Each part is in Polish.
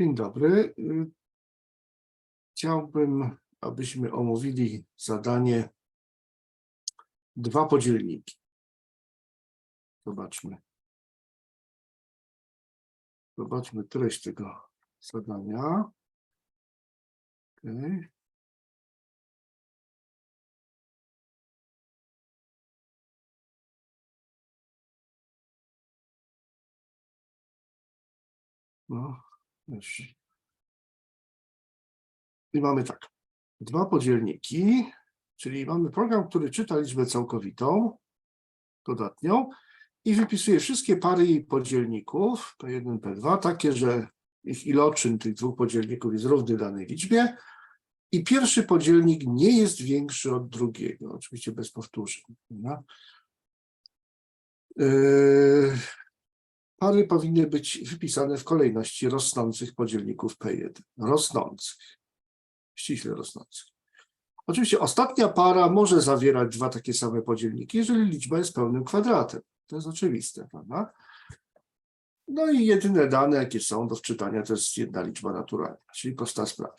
Dzień dobry. Chciałbym, abyśmy omówili zadanie dwa podzielniki. Zobaczmy. Zobaczmy treść tego zadania. Okej. No. I mamy tak. Dwa podzielniki, czyli mamy program, który czyta liczbę całkowitą, dodatnią i wypisuje wszystkie pary jej podzielników, P1, P2, takie, że ich iloczyn tych dwóch podzielników jest równy danej liczbie i pierwszy podzielnik nie jest większy od drugiego, oczywiście bez powtórzeń. Pary powinny być wypisane w kolejności rosnących podzielników P1. Rosnących. Ściśle rosnących. Oczywiście ostatnia para może zawierać dwa takie same podzielniki, jeżeli liczba jest pełnym kwadratem. To jest oczywiste, prawda? No i jedyne dane, jakie są do wczytania, to jest jedna liczba naturalna, czyli prosta sprawa.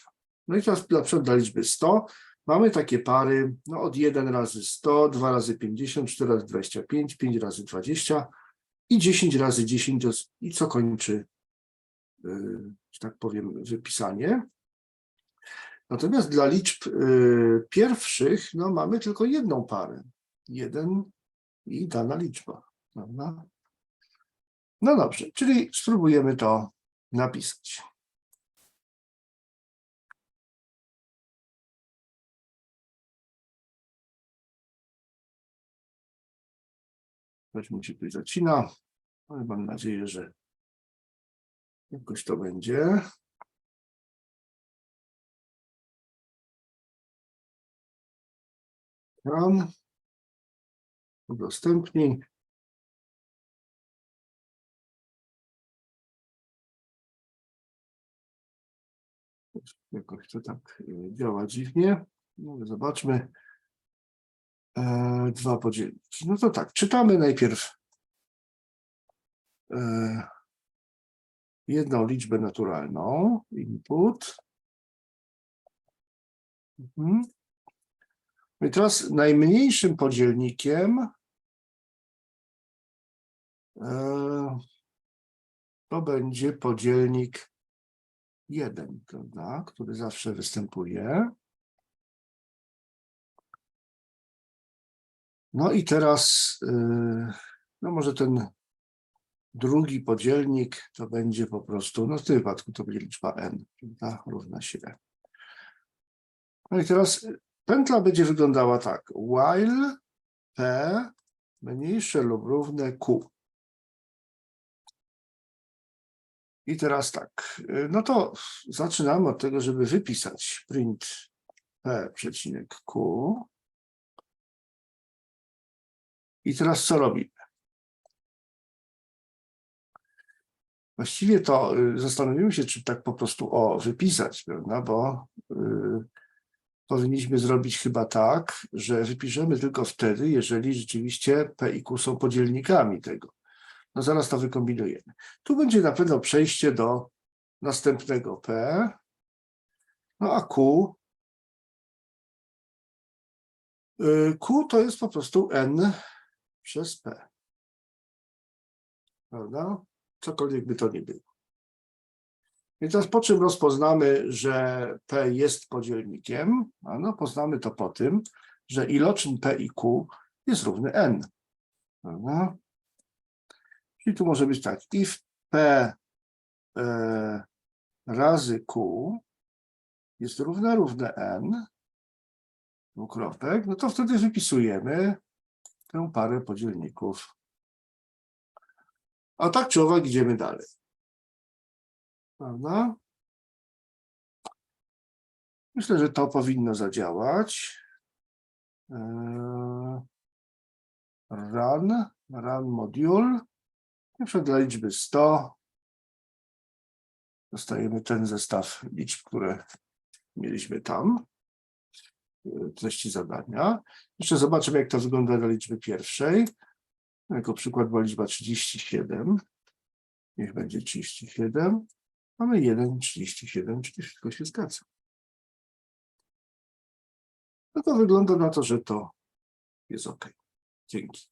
No i teraz na przykład dla liczby 100 mamy takie pary no od 1 razy 100, 2 razy 50, 4 razy 25, 5 razy 20, i 10 razy 10 to jest- i co kończy, yy, że tak powiem, wypisanie. Natomiast dla liczb yy, pierwszych no, mamy tylko jedną parę. Jeden i dana liczba. Prawda? No dobrze, czyli spróbujemy to napisać. Coś mi się tutaj zacina, ale mam nadzieję, że jakoś to będzie. Ekran. Udostępnij. Jakoś to tak y, działa dziwnie. No, zobaczmy. E, dwa podzielniki. No to tak, czytamy najpierw e, jedną liczbę naturalną, input. Mhm. No I teraz najmniejszym podzielnikiem e, to będzie podzielnik 1, prawda, który zawsze występuje. No i teraz, yy, no może ten drugi podzielnik to będzie po prostu, no w tym wypadku to będzie liczba n, prawda, równa się n. No i teraz pętla będzie wyglądała tak, while p mniejsze lub równe q. I teraz tak, yy, no to zaczynamy od tego, żeby wypisać print p przecinek q. I teraz co robimy? Właściwie to y, zastanowimy się, czy tak po prostu o wypisać, prawda? Bo y, powinniśmy zrobić chyba tak, że wypiszemy tylko wtedy, jeżeli rzeczywiście P i Q są podzielnikami tego. No zaraz to wykombinujemy. Tu będzie na pewno przejście do następnego P, no a Q y, Q to jest po prostu N przez P. Prawda? Cokolwiek by to nie było. I teraz po czym rozpoznamy, że P jest podzielnikiem? No, poznamy to po tym, że iloczyn P i Q jest równy N. Prawda? Czyli tu może być tak, if P e, razy Q jest równe równe N, dwukropek, no to wtedy wypisujemy tę parę podzielników. A tak czy owak idziemy dalej. Prawda? Myślę, że to powinno zadziałać. Eee, Run, run module. Przykład dla liczby 100 dostajemy ten zestaw liczb, które mieliśmy tam treści zadania. Jeszcze zobaczymy, jak to wygląda dla liczby pierwszej. Jako przykład była liczba 37. Niech będzie 37. Mamy 1,37, czyli wszystko się zgadza. No to wygląda na to, że to jest ok. Dzięki.